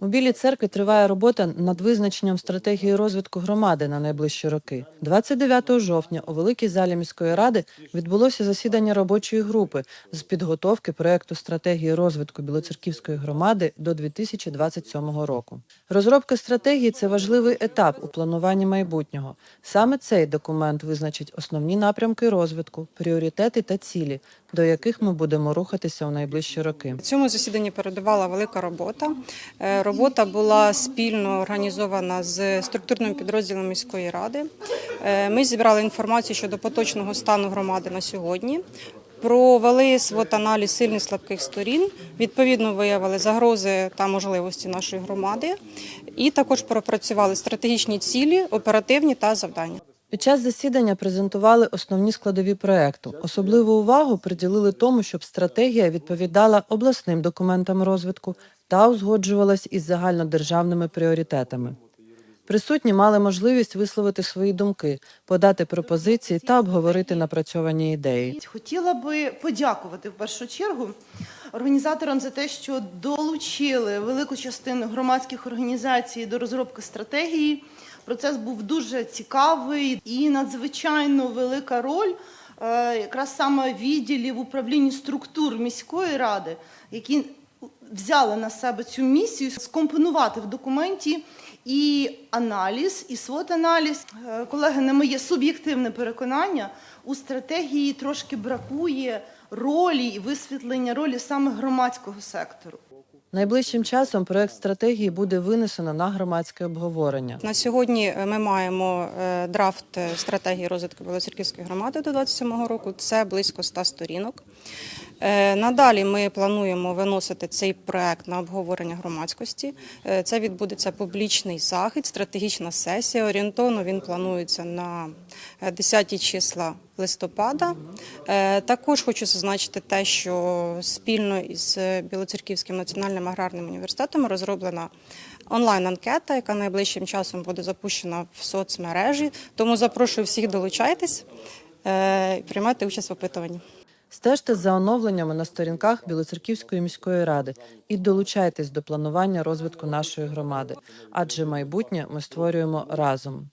У Білій церкві триває робота над визначенням стратегії розвитку громади на найближчі роки. 29 жовтня у великій залі міської ради відбулося засідання робочої групи з підготовки проекту стратегії розвитку Білоцерківської громади до 2027 року. Розробка стратегії це важливий етап у плануванні майбутнього. Саме цей документ визначить основні напрямки розвитку, пріоритети та цілі, до яких ми будемо рухатися у найближчі роки. Цьому засіданні передувала велика робота. Робота була спільно організована з структурним підрозділом міської ради. Е, Ми зібрали інформацію щодо поточного стану громади на сьогодні. Провели свот аналіз сильних слабких сторін, відповідно виявили загрози та можливості нашої громади, і також пропрацювали стратегічні цілі, оперативні та завдання. Під час засідання презентували основні складові проекту. Особливу увагу приділили тому, щоб стратегія відповідала обласним документам розвитку та узгоджувалась із загальнодержавними пріоритетами. Присутні мали можливість висловити свої думки, подати пропозиції та обговорити напрацьовані ідеї. Хотіла би подякувати в першу чергу організаторам за те, що долучили велику частину громадських організацій до розробки стратегії. Процес був дуже цікавий і надзвичайно велика роль е, якраз саме відділів управління структур міської ради, які взяли на себе цю місію скомпонувати в документі і аналіз, і свот-аналіз. Е, Колеги, на моє суб'єктивне переконання, у стратегії трошки бракує ролі і висвітлення ролі саме громадського сектору. Найближчим часом проект стратегії буде винесено на громадське обговорення. На сьогодні е, ми маємо е, драфт е, стратегії розвитку Білоцерківської громади до 27 року. Це близько 100 сторінок. Надалі ми плануємо виносити цей проект на обговорення громадськості. Це відбудеться публічний захід, стратегічна сесія. Орієнтовно він планується на е, 10 числа листопада. Е, Також хочу зазначити те, що спільно із Білоцерківським національним аграрним університетом розроблена онлайн-анкета, яка найближчим часом буде запущена в соцмережі. Тому запрошую всіх долучайтесь е, і приймати участь в опитуванні. Стежте за оновленнями на сторінках Білоцерківської міської ради і долучайтесь до планування розвитку нашої громади, адже майбутнє ми створюємо разом.